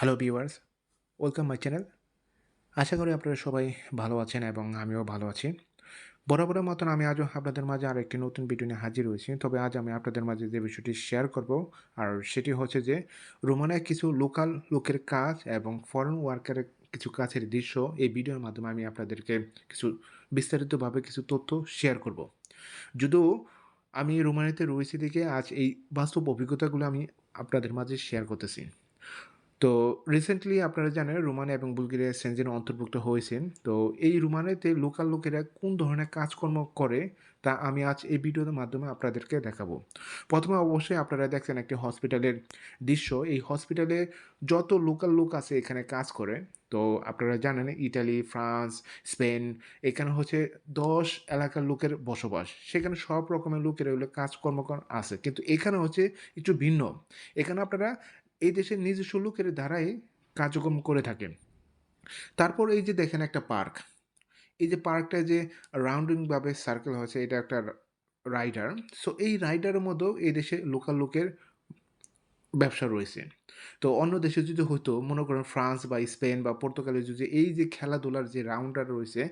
Hello viewers welcome my channel আশা করি আপনারা সবাই ভালো আছেন এবং আমিও ভালো আছি। বরাবরের মতন আমি আজও আপনাদের মাঝে আর একটি নতুন ভিডিও নিয়ে হাজির হয়েছি। তবে আজ আমি আপনাদের মাঝে যে বিষয়টি শেয়ার করব, আর সেটি হচ্ছে যে রোমানায় কিছু লোকাল লোকের কাজ এবং ফরেন ওয়ার্কারের কিছু কাছের দৃশ্য, এই ভিডিওর মাধ্যমে আমি আপনাদেরকে কিছু বিস্তারিতভাবে কিছু তথ্য শেয়ার করব। যদিও আমি রোমানিতে রয়েছি দেখে আজ এই বাস্তব অভিজ্ঞতাগুলো আমি আপনাদের মাঝে শেয়ার করতেছি। তো রিসেন্টলি আপনারা জানেন রোমানিয়া এবং বুলগেরিয়া সেনজেনে অন্তর্ভুক্ত হয়েছেন। তো এই রোমানিয়াতে লোকাল লোকেরা কোন ধরনের কাজকর্ম করে তা আমি আজ এই ভিডিওর মাধ্যমে আপনাদেরকে দেখাবো। প্রথমে অবশ্যই আপনারা দেখছেন একটি হসপিটালের দৃশ্য। এই হসপিটালে যত লোকাল লোক আছে এখানে কাজ করে। তো আপনারা জানেন ইটালি ফ্রান্স, স্পেন, এখানে হচ্ছে দশ এলাকার লোকের বসবাস। সেখানে সব রকমের লোকের এগুলো কাজকর্ম আছে। কিন্তু এখানে হচ্ছে একটু ভিন্ন। এখানে আপনারা এই দেশের নিজস্ব লোকের দ্বারাই কার্যক্রম করে থাকেন। তারপর এই যে দেখেন একটা পার্ক। এই যে পার্কটা যে রাউন্ডিংভাবে সার্কেল হয়েছে, এটা একটা রাইডার সো এই রাইডারের মতো এই দেশে লোকাল লোকের ব্যবসা রয়েছে। তো অন্য দেশে যদি হতো মনে করেন ফ্রান্স বা স্পেন বা পর্তুগালে যদি এই যে খেলাধুলার যে রাউন্ডার রয়েছে,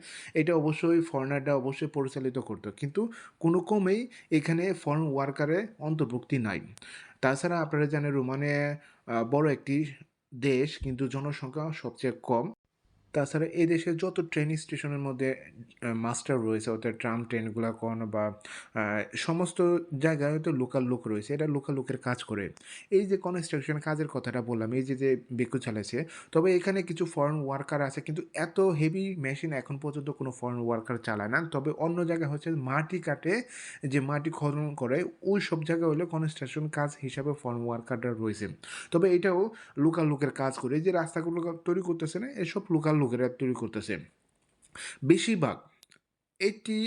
এটা অবশ্যই ফরেনাররা অবশ্যই পরিচালিত করতো। কিন্তু কোনো কমেই এখানে ফরেন ওয়ার্কারে অন্তর্ভুক্তি নাই। তাছাড়া আপনারা জানেন রোমানে বড় একটি দেশ, কিন্তু জনসংখ্যা সবচেয়ে কম। তাছাড়া এই দেশের যত ট্রেন স্টেশনের মধ্যে মাস্টার রয়েছে, অর্থাৎ ট্রাম ট্রেনগুলো কোন বা সমস্ত জায়গায় হয়তো লোকাল লোক রয়েছে এটা লোকাল লোকের কাজ করে। এই যে কনস্ট্রাকশন কাজের কথাটা বললাম, এই যে যে বেকু চালাচ্ছে তবে এখানে কিছু ফরেন ওয়ার্কার আছে, কিন্তু এত হেভি মেশিন এখন পর্যন্ত কোনো ফরেন ওয়ার্কার চালায় না। তবে অন্য জায়গায় হচ্ছে মাটি কাটে, যে মাটি খনন করে, ওই সব জায়গায় হলে কনস্ট্রাকশন কাজ হিসাবে ফরেন ওয়ার্কাররা রয়েছে। তবে এটাও লোকাল লোকের কাজ করে, যে রাস্তাগুলো তৈরি করতেছে না, এসব লোকাল লোকেরা তৈরি করতেছে। বেশিরভাগ এইটি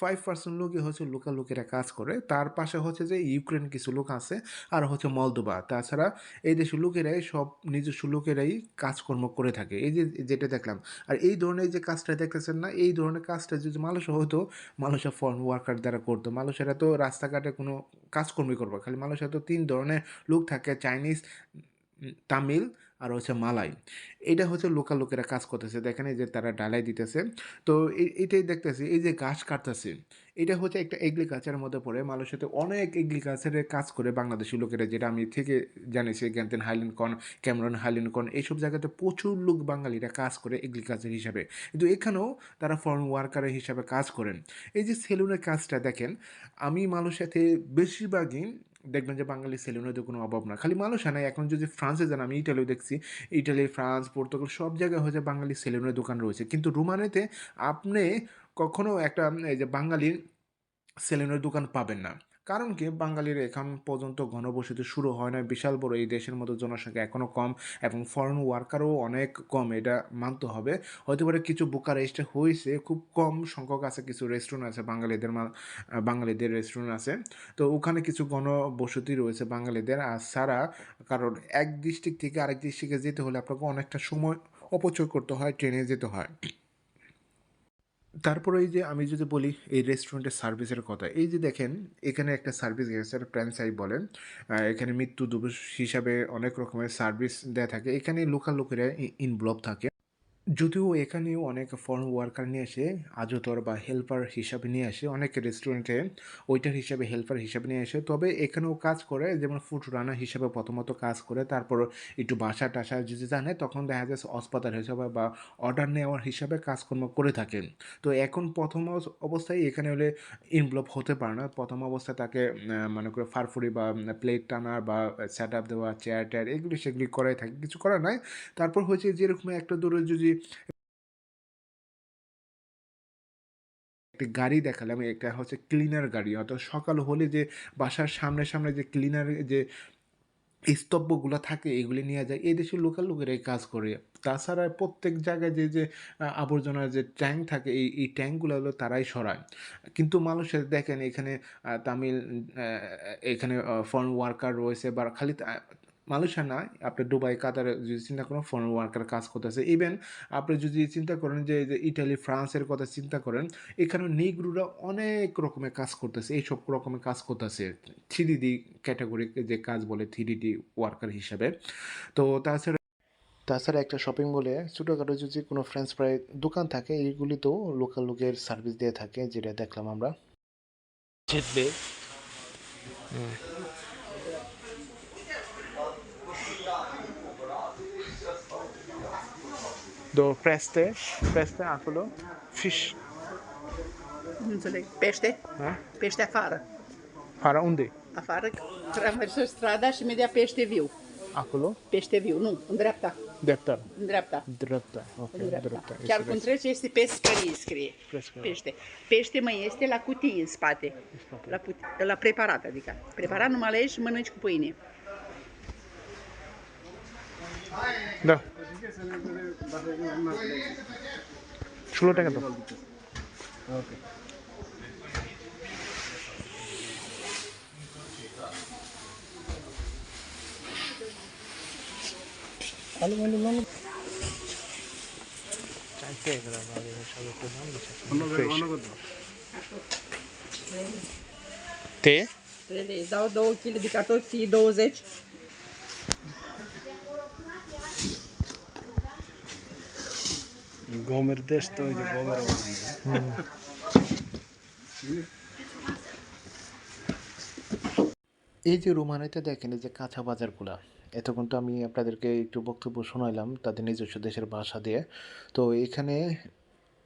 ফাইভ পার্সেন্ট লোকই হচ্ছে লোকাল লোকেরা কাজ করে। তার পাশে হচ্ছে যে ইউক্রেন কিছু লোক আছে আর হচ্ছে মলদোবা তাছাড়া এই দেশের লোকেরাই সব নিজস্ব লোকেরাই কাজকর্ম করে থাকে। এই যে যেটা দেখলাম, আর এই ধরনের যে কাজটা দেখতেছেন না, এই ধরনের কাজটা যদি মানুষ হতো মানুষের ফরেন ওয়ার্কার দ্বারা করতো। মানুষেরা তো রাস্তাঘাটে কোনো কাজকর্মই করব খালি মানুষের তো তিন ধরনের লোক থাকে চাইনিজ তামিল আর হচ্ছে মালাই। এটা হচ্ছে লোকাল লোকেরা কাজ করতেছে। দেখেন এই যে তারা ডালাই দিতেছে। তো এটাই দেখতেছি, এই যে গাছ কাটতেছে, এটা হচ্ছে একটা এগ্রিকালচারের মধ্যে পড়ে। সাথে অনেক এগ্রিকালচারের কাজ করে বাংলাদেশি লোকেরা, যেটা আমি থেকে জানিছি জ্ঞানতেন হাইল্যান্ড কন, ক্যামরন হাইল্যান্ড কন, এইসব জায়গাতে প্রচুর লোক বাঙালিরা কাজ করে এগ্রিকালচার হিসাবে। কিন্তু এখানেও তারা ফরেন ওয়ার্কার হিসাবে কাজ করেন। এই যে সেলুনের কাজটা দেখেন, আমি সাথে বেশিরভাগই দেখবেন যে বাঙালি সেলুনের তো কোনো অভাব না। খালি মানুষ নাই এখন যদি ফ্রান্সে যান, আমি ইটালিও দেখছি, ইটালি, ফ্রান্স, পর্তুগাল, সব জায়গায় হচ্ছে বাঙালি সেলুনের দোকান রয়েছে। কিন্তু রোমানেতে আপনি কখনও একটা, এই যে বাঙালির সেলুনের দোকান পাবেন না। কারণ কি? বাঙালির এখন পর্যন্ত ঘনবসতি শুরু হয় না বিশাল বড় এই দেশের মতো জনসংখ্যা এখনও কম এবং ফরেন ওয়ার্কারও অনেক কম, এটা মানতে হবে। হতে পারে কিছু বুকারেস্টে হয়েছে, খুব কম সংখ্যক আছে, কিছু রেস্টুরেন্ট আছে, বাঙালিদের বাঙালিদের রেস্টুরেন্ট আছে। তো ওখানে কিছু ঘনবসতি রয়েছে বাঙালিদের। আর সারা কারণ এক ডিস্ট্রিক্ট থেকে আরেক ডিস্ট্রিক্টে যেতে হলে আপনাকে অনেকটা সময় অপচয় করতে হয় ট্রেনে যেতে হয়। তারপরে এই যে আমি যদি বলি এই রেস্টুরেন্টের সার্ভিসের কথা, এই যে দেখেন, এখানে একটা সার্ভিস গেছে ফ্র্যাঞ্চাইজ বলেন এখানে মৃত্যু দিবস হিসাবে অনেক রকমের সার্ভিস দেয়া থাকে। এখানে লোকাল লোকেরা ইনভলভ থাকে। যদিও এখানেও অনেক ফরেন ওয়ার্কার নিয়ে আসে আজতর বা হেল্পার হিসাবে নিয়ে আসে অনেক রেস্টুরেন্টে ওইটার হিসাবে হেল্পার হিসাবে নিয়ে আসে তবে এখানেও কাজ করে, যেমন ফুড রানার হিসাবে প্রথমত কাজ করে, তারপর একটু বাসা টাসা যদি জানে, তখন দেখা যাচ্ছে হাসপাতাল হিসাবে বা অর্ডার নেওয়ার হিসাবে কাজকর্ম করে থাকেন তো এখন প্রথম অবস্থায় এখানে হলে ইনভলভ হতে পারে না। প্রথম অবস্থায় তাকে মনে করে ফারফুরি বা প্লেট টানার বা সেট আপ দেওয়া চেয়ার টেয়ার এগুলি সেগুলি করাই থাকে, কিছু করার নাই। তারপর হয়েছে যেরকম একটা দূরে যদি একটি গাড়ি দেখালাম, এটা হচ্ছে ক্লিনার গাড়ি। অর্থাৎ সকাল হলে যে বাসার সামনে সামনে যে ক্লিনার যে স্তব্ধগুলো থাকে, এগুলি নিয়ে যায়। এই দেশের লোকাল লোকেরাই কাজ করে। তাছাড়া প্রত্যেক জায়গায় যে যে আবর্জনার যে ট্যাঙ্ক থাকে, এই এই ট্যাঙ্কগুলো হলো তারাই সরায়। কিন্তু মানুষের দেখেন, এখানে তামিল এখানে ফরেন ওয়ার্কার রয়েছে বা খালি মালয়েশিয়া না আপনি দুবাই কাতারে যদি চিন্তা করেন ফরেন ওয়ার্কার কাজ করতেছে। ইভেন আপনি যদি চিন্তা করেন যে ইটালি ফ্রান্সের কথা চিন্তা করেন এখানে নিগ্রুরা অনেক রকমের কাজ করতেছে এইসব রকমের কাজ করতেছে। থ্রি ডি ক্যাটাগরি যে কাজ বলে থ্রি ডি ওয়ার্কার হিসাবে। তো তাছাড়া তাছাড়া একটা শপিং মলে ছোটোখাটো যদি কোনো ফ্রেঞ্চ ফ্রাই দোকান থাকে এইগুলিতেও লোকাল লোকের সার্ভিস দিয়ে থাকে যেটা দেখলাম আমরা। জিতবে। Do preste, preste acolo, fish, Nu înțeleg. Pește? da? Pește afară. Para unde? Afară, traversă strada și imediat pește viu. Acolo? Pește viu, nu, în dreapta. Dreptar. În dreapta. Dreptar. Ok, În dreapta. dreptar. Chiar cum trece este pescărie, scrie. Pescărie. Pește. Pește mai este la cutii în spate. La, put- la preparat, adică. Preparat numai alegi și mănânci cu pâine. Da. ষোলো টাকা তো দাও Te? Trebuie, dau 2 kg de cartofi, 20. গমের দেশ তো ওই যে গমের এই যে রোমানিতে দেখেন এই যে কাঁচা বাজারগুলা এতক্ষণ তো আমি আপনাদেরকে একটু বক্তব্য শোনাইলাম তাদের নিজস্ব দেশের ভাষা দিয়ে তো এখানে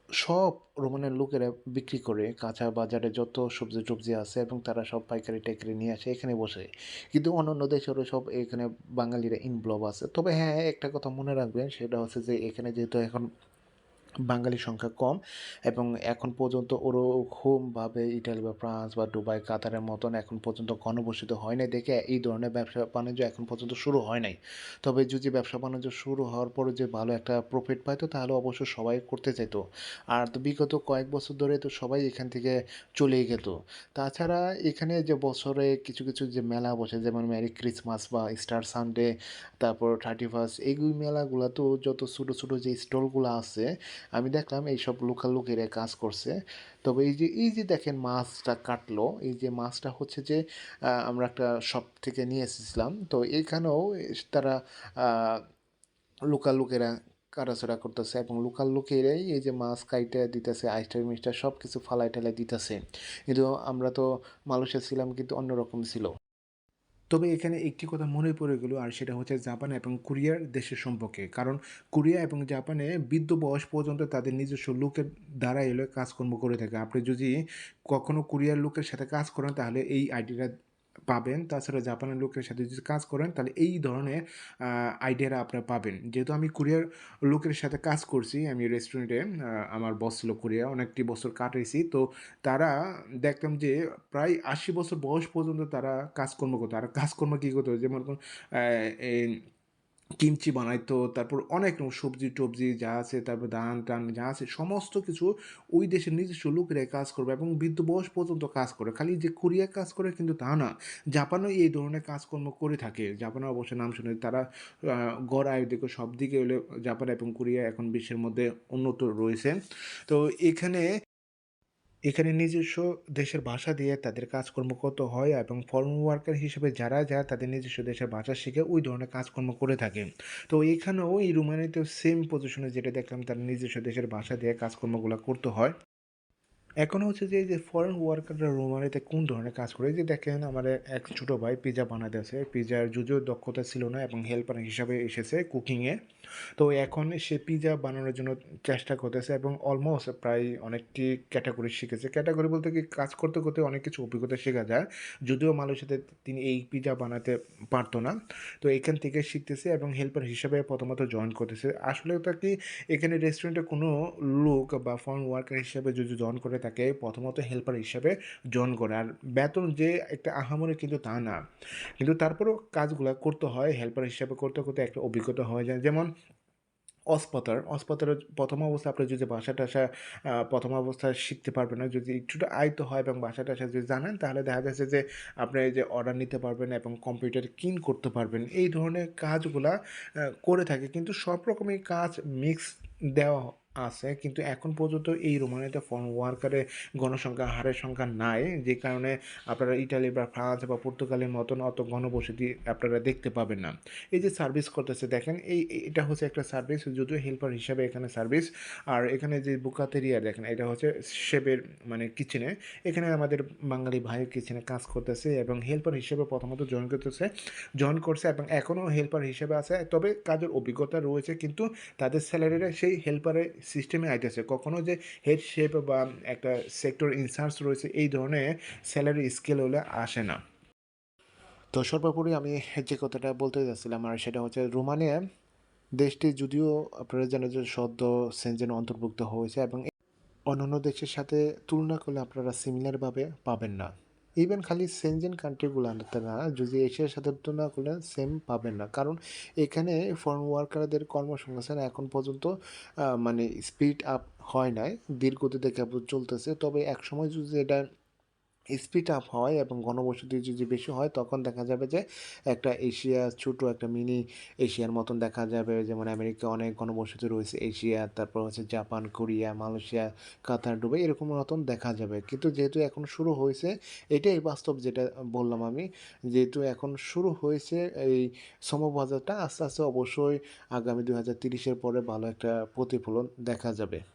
সব রোমানের লোকেরা বিক্রি করে কাঁচা বাজারে যত সবজি টবজি আছে এবং তারা সব পাইকারি টাইকারি নিয়ে আসে এখানে বসে কিন্তু অন্যান্য দেশেরও সব এখানে বাঙালিরা ইনভলভ আছে তবে হ্যাঁ একটা কথা মনে রাখবেন সেটা হচ্ছে যে এখানে যেহেতু এখন বাঙালির সংখ্যা কম এবং এখন পর্যন্ত ওরকমভাবে ইটালি বা ফ্রান্স বা দুবাই, কাতারের মতন এখন পর্যন্ত ঘনবসিত হয় নাই দেখে এই ধরনের ব্যবসা বাণিজ্য এখন পর্যন্ত শুরু হয় নাই। তবে যদি ব্যবসা বাণিজ্য শুরু হওয়ার পরে যে ভালো একটা প্রফিট পাইতো, তাহলে অবশ্য সবাই করতে চাইতো। আর তো বিগত কয়েক বছর ধরে তো সবাই এখান থেকে চলেই যেত তাছাড়া এখানে যে বছরে কিছু কিছু যে মেলা বসে, যেমন ম্যারি ক্রিসমাস বা স্টার সানডে, তারপর থার্টি ফার্স্ট এইগুলি মেলাগুলো তো যত ছোটো ছোটো যে স্টলগুলো আছে আমি দেখলাম এইসব লোকাল লোকেরা কাজ করছে। তবে এই যে এই যে দেখেন মাছটা কাটলো, এই যে মাছটা হচ্ছে যে আমরা একটা শপ থেকে নিয়ে এসেছিলাম। তো এইখানেও তারা লোকাল লোকেরা কাটাছাড়া করতেছে এবং লোকাল লোকেরাই এই যে মাছ কাইটে দিতেছে, আইস্টার মিস্টার সব কিছু ফালাই টালাই দিতেছে। কিন্তু আমরা তো মালয়েশিয়া ছিলাম, কিন্তু অন্যরকম ছিল। তবে এখানে একটি কথা মনে পড়ে গেল, আর সেটা হচ্ছে জাপান এবং কোরিয়ার দেশের সম্পর্কে। কারণ কোরিয়া এবং জাপানে বৃদ্ধ বয়স পর্যন্ত তাদের নিজস্ব লোকের দ্বারা এলে কাজকর্ম করে থাকে। আপনি যদি কখনও কোরিয়ার লোকের সাথে কাজ করেন, তাহলে এই আইডিয়াটা পাবেন। তাছাড়া জাপানের লোকের সাথে যদি কাজ করেন, তাহলে এই ধরনের আইডিয়াটা আপনারা পাবেন। যেহেতু আমি কুরিয়ার লোকের সাথে কাজ করছি, আমি রেস্টুরেন্টে আমার বস ছিল কুরিয়ার অনেকটি বছর কাটাইছি। তো তারা দেখতাম যে প্রায় আশি বছর বয়স পর্যন্ত তারা কাজকর্ম করতো। আর কাজকর্ম কী করতো? যেমন কিমচি বানাইতো, তারপর অনেক রকম সবজি টবজি যা আছে, তারপর ধান, টান যা আছে, সমস্ত কিছু ওই দেশের নিজস্ব লোকেরাই কাজ করবে এবং বৃদ্ধ বয়স পর্যন্ত কাজ করে। খালি যে কোরিয়া কাজ করে কিন্তু তা না। জাপানও এই ধরনের কাজকর্ম করে থাকে। জাপানের অবশ্যই নাম শুনে তারা গড় আয় সব দিকে হলে জাপান এবং কোরিয়া এখন বিশ্বের মধ্যে উন্নত রয়েছে। তো এখানে এখানে নিজস্ব দেশের ভাষা দিয়ে তাদের কাজকর্ম করতে হয় এবং ফরেন ওয়ার্কার হিসেবে যারা যায় তাদের নিজস্ব দেশের ভাষা শিখে ওই ধরনের কাজকর্ম করে থাকে। তো এখানেও এই রুমানিতে সেম পজিশনে যেটা দেখলাম, তারা নিজস্ব দেশের ভাষা দিয়ে কাজকর্মগুলো করতে হয়। এখন হচ্ছে যে, এই যে ফরেন ওয়ার্কাররা রোমানিতে কোন ধরনের কাজ করে? যে দেখেন আমার এক ছোটো ভাই পিজা বানাতে আছে পিজার যদিও দক্ষতা ছিল না এবং হেল্পার হিসাবে এসেছে কুকিংয়ে তো এখন সে পিজা বানানোর জন্য চেষ্টা করতেছে এবং অলমোস্ট প্রায় অনেকটি ক্যাটাগরি শিখেছে। ক্যাটাগরি বলতে কি কাজ করতে করতে অনেক কিছু অভিজ্ঞতা শেখা যায়। যদিও মালয়েশিয়াতে তিনি এই পিজা বানাতে পারতো না। তো এখান থেকে শিখতেছে এবং হেল্পার হিসাবে প্রথমত জয়েন করতেছে। আসলে ওটা কি এখানে রেস্টুরেন্টে কোনো লোক বা ফরেন ওয়ার্কার হিসাবে যদি জয়েন করে তাকে প্রথমত হেল্পার হিসাবে জয়েন করে। আর বেতন যে একটা আহামরি কিন্তু তা না। কিন্তু তারপরেও কাজগুলো করতে হয় হেল্পার হিসাবে করতে করতে একটা অভিজ্ঞতা হয়ে যায়। যেমন অস্পতার অস্পতারের প্রথম অবস্থা আপনি যদি বাসা টাসা প্রথম অবস্থায় শিখতে পারবেন না, যদি একটুটা আয়ত্ত হয় এবং বাসা টাসা যদি জানেন, তাহলে দেখা যাচ্ছে যে আপনি যে অর্ডার নিতে পারবেন এবং কম্পিউটার কিন করতে পারবেন। এই ধরনের কাজগুলা করে থাকে। কিন্তু সব রকমের কাজ মিক্স দেওয়া আছে। কিন্তু এখন পর্যন্ত এই রোমানিয়াতে ফরেন ওয়ার্কারের গণসংখ্যা, হারের সংখ্যা নাই। যে কারণে আপনারা ইটালি বা ফ্রান্স বা পর্তুগালের মতন অত ঘনবসতি আপনারা দেখতে পাবেন না। এই যে সার্ভিস করতেছে, দেখেন, এই, এটা হচ্ছে একটা সার্ভিস যদিও হেল্পার হিসাবে এখানে সার্ভিস আর এখানে যে বুকাতেরিয়া দেখেন, এটা হচ্ছে শেবের মানে কিচেনে এখানে আমাদের বাঙালি ভাই কিচেনে কাজ করতেছে এবং হেল্পার হিসেবে প্রথমত জয়েন করতেছে জয়েন করছে এবং এখনও হেল্পার হিসেবে আছে। তবে কাজের অভিজ্ঞতা রয়েছে, কিন্তু তাদের স্যালারিটা সেই হেল্পারের সিস্টেমে আইতেছে কখনো যে হেড শেপ বা একটা সেক্টর ইনচার্জ রয়েছে, এই ধরনের স্যালারি স্কেল হলে আসে না। তো সর্বোপরি আমি যে কথাটা বলতে যাচ্ছিলাম আর সেটা হচ্ছে রোমানিয়া দেশটি যদিও আপনারা জানেন যে সদ্য সেনজেন অন্তর্ভুক্ত হয়েছে এবং অন্যান্য দেশের সাথে তুলনা করলে আপনারা সিমিলারভাবে পাবেন না। ইভেন খালি সেনজেন কান্ট্রিগুলো না। যদি এশিয়ার সাথে তুলনা করলে সেম পাবেন না। কারণ এখানে ফরেন ওয়ার্কারদের কর্মসংস্থান এখন পর্যন্ত মানে স্পিড আপ হয় নাই। ধীর গতিতে কেবল চলতেছে। তবে একসময় যদি এটা স্পিড আপ হয় এবং ঘনবসতি যদি বেশি হয়, তখন দেখা যাবে যে একটা এশিয়া, ছোট একটা মিনি এশিয়ার মতন দেখা যাবে। যেমন আমেরিকা অনেক ঘনবসতি রয়েছে, এশিয়া, তারপর হচ্ছে জাপান, কোরিয়া, মালয়েশিয়া, কাতার ডুবে এরকম মতন দেখা যাবে। কিন্তু যেহেতু এখন শুরু হয়েছে, এটাই বাস্তব যেটা বললাম আমি, যেহেতু এখন শুরু হয়েছে, এই সমবাজারটা আস্তে আস্তে অবশ্যই আগামী দু হাজার তিরিশের পরে ভালো একটা প্রতিফলন দেখা যাবে।